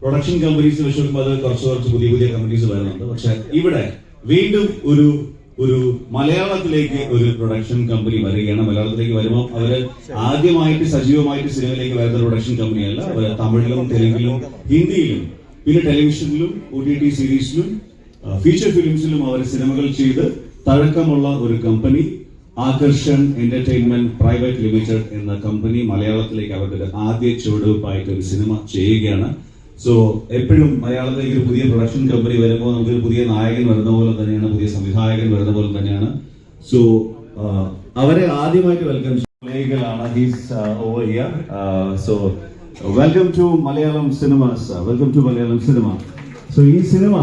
Production companies വെച്ചെടുക്കുമ്പോൾ അത് കുറച്ച് കുറച്ച് പുതിയ പുതിയ കമ്പനീസ് വരുന്നുണ്ട്. പക്ഷെ ഇവിടെ വീണ്ടും ഒരു ഒരു മലയാളത്തിലേക്ക് ഒരു പ്രൊഡക്ഷൻ കമ്പനി വരികയാണ്. മലയാളത്തിലേക്ക് വരുമ്പോൾ അവർ ആദ്യമായിട്ട് സജീവമായിട്ട് സിനിമയിലേക്ക് വരുന്ന പ്രൊഡക്ഷൻ കമ്പനിയല്ല അവർ തമിഴിലും തെലുങ്കിലും ഹിന്ദിയിലും പിന്നെ ടെലിവിഷനിലും ഒ ടി ടി സീരീസിലും ഫീച്ചർ ഫിലിംസിലും അവർ സിനിമകൾ ചെയ്ത് തഴക്കമുള്ള ഒരു company Aakarshan entertainment private limited എന്ന കമ്പനി മലയാളത്തിലേക്ക് അവരുടെ ആദ്യ ചുവടുവെപ്പായിട്ട് ഒരു സിനിമ ചെയ്യുകയാണ്. സോ എപ്പോഴും മലയാളത്തിലേക്ക് ഒരു പുതിയ പ്രൊഡക്ഷൻ കമ്പനി വരുമ്പോൾ നമുക്ക് ഒരു പുതിയ നായകൻ വരുന്ന പോലെ തന്നെയാണ് പുതിയ സംവിധായകൻ വരുന്ന പോലെ തന്നെയാണ്. സോ അവരെ ആദ്യമായിട്ട് വെൽക്കം ാണ് he's over here so welcome to Malayalam cinemas welcome to Malayalam cinema so ഈ സിനിമ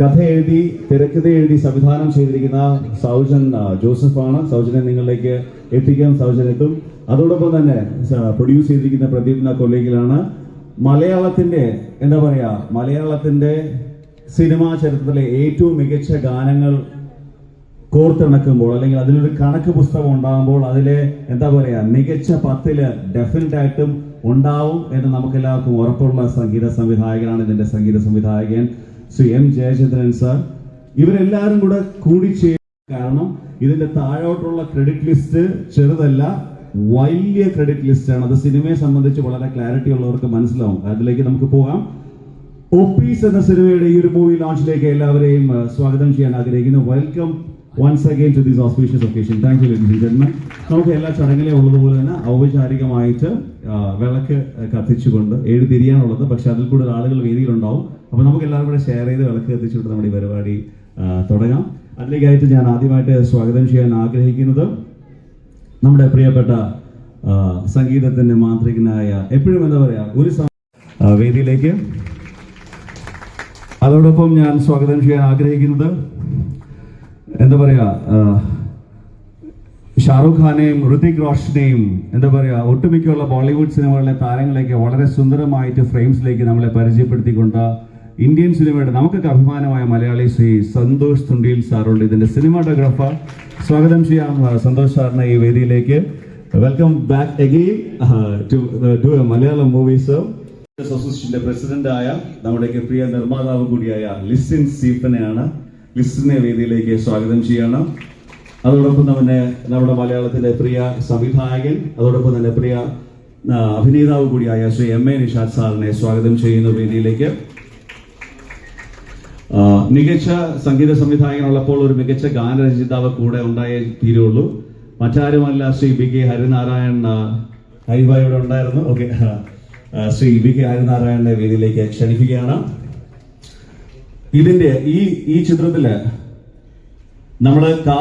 കഥ എഴുതി തിരക്കഥ എഴുതി സംവിധാനം ചെയ്തിരിക്കുന്ന സൗജൻ ജോസഫാണ്. സൗജനെ നിങ്ങളിലേക്ക് എത്തിക്കാൻ സൗജൻ എത്തും. അതോടൊപ്പം തന്നെ പ്രൊഡ്യൂസ് ചെയ്തിരിക്കുന്ന പ്രദീപ്ന കൊല്ലീഗിലാണ് മലയാളത്തിന്റെ എന്താ പറയാ മലയാളത്തിന്റെ സിനിമാ ചരിത്രത്തിലെ ഏറ്റവും മികച്ച ഗാനങ്ങൾ കോർത്തിണക്കുമ്പോൾ അല്ലെങ്കിൽ അതിലൊരു കണക്ക് പുസ്തകം ഉണ്ടാകുമ്പോൾ അതിലെ എന്താ പറയാ മികച്ച പത്തിൽ ഡെഫിനറ്റ് ആയിട്ടും ഉണ്ടാവും എന്ന് നമുക്ക് എല്ലാവർക്കും ഉറപ്പുള്ള സംഗീത സംവിധായകനാണ് ഇതിന്റെ സംഗീത സംവിധായകൻ. ശ്രീ എം ജയചന്ദ്രൻ സാർ ഇവരെല്ലാവരും കൂടെ കൂടി കാരണം ഇതിന്റെ താഴോട്ടുള്ള ക്രെഡിറ്റ് ലിസ്റ്റ് ചെറുതല്ല വലിയ ക്രെഡിറ്റ് ലിസ്റ്റ് ആണ്. അത് സിനിമയെ സംബന്ധിച്ച് വളരെ ക്ലാരിറ്റി ഉള്ളവർക്ക് മനസ്സിലാവും. അതിലേക്ക് നമുക്ക് പോകാം. ഒപ്പീസ് എന്ന സിനിമയുടെ ഈ ഒരു മൂവി ലോഞ്ചിലേക്ക് എല്ലാവരെയും സ്വാഗതം ചെയ്യാൻ ആഗ്രഹിക്കുന്നു. Welcome once again to this auspicious occasion thank you ladies Janman നമുക്ക് എല്ലാ ചടങ്ങിലും ഉള്ളതുപോലെ തന്നെ ഔപചാരികമായിട്ട് വിളക്ക് കത്തിച്ചുകൊണ്ട് ഏഴ് തിരിയാനുള്ളത്. പക്ഷെ അതിൽ കൂടുതൽ ആളുകൾ വേദിയിലുണ്ടാവും. അപ്പൊ നമുക്ക് എല്ലാവരും കൂടെ ഷെയർ ചെയ്ത് വിളക്ക് കത്തിച്ചുകൊണ്ട് നമ്മുടെ ഈ പരിപാടി തുടങ്ങാം. അതിലേക്കായിട്ട് ഞാൻ ആദ്യമായിട്ട് സ്വാഗതം ചെയ്യാൻ ആഗ്രഹിക്കുന്നത് നമ്മുടെ പ്രിയപ്പെട്ട സംഗീതത്തിന്റെ മാന്ത്രികനായ എപ്പോഴും എന്താ പറയാ ഒരു വേദിയിലേക്ക്. അതോടൊപ്പം ഞാൻ സ്വാഗതം ചെയ്യാൻ ആഗ്രഹിക്കുന്നത് എന്താ പറയാ ഷാറുഖ് ഖാനെയും ഋതിക് റോഷനെയും എന്താ പറയാ ഒട്ടുമിക്കുള്ള ബോളിവുഡ് സിനിമകളിലെ താരങ്ങളെയൊക്കെ വളരെ സുന്ദരമായിട്ട് ഫ്രെയിംസിലേക്ക് നമ്മളെ പരിചയപ്പെടുത്തിക്കൊണ്ട് ഇന്ത്യൻ സിനിമയുടെ നമുക്കൊക്കെ അഭിമാനമായ മലയാളി ശ്രീ സന്തോഷ് തുണ്ടിയിൽ സാറുണ്ട്. ഇതിന്റെ സിനിമാറ്റോഗ്രാഫർ സ്വാഗതം ചെയ്യാം സന്തോഷ് സാറിനെ ഈ വേദിയിലേക്ക്. Welcome back again to to Malayalam movies അസോസിയേഷന്റെ പ്രസിഡന്റായ നമ്മുടെ പ്രിയ നിർമ്മാതാവ് കൂടിയായ ലിസിൻ സീപ്പനെയാണ് ലിസിനെ വേദിയിലേക്ക് സ്വാഗതം ചെയ്യണം. അതോടൊപ്പം തന്നെ നമ്മുടെ മലയാളത്തിന്റെ പ്രിയ സംവിധായകൻ അതോടൊപ്പം തന്നെ പ്രിയ അഭിനേതാവ് കൂടിയായ ശ്രീ എം എ നിഷാദ് സാറിനെ സ്വാഗതം ചെയ്യുന്ന വേദിയിലേക്ക്. മികച്ച സംഗീത സംവിധായകനുള്ളപ്പോൾ ഒരു മികച്ച ഗാനരചയിതാവ് കൂടെ ഉണ്ടായേ തീരുള്ളൂ. മറ്റാരുമല്ല ശ്രീ ബി കെ ഹരിനാരായൺ ഹരിഭായ് ഇവിടെ ഉണ്ടായിരുന്നു. ഓക്കെ. ശ്രീ ബി കെ ഹരിനാരായണന്റെ വേദിയിലേക്ക് ക്ഷണിക്കുകയാണ്. ഇതിന്റെ ഈ ഈ ചിത്രത്തിൽ നമ്മൾ കാ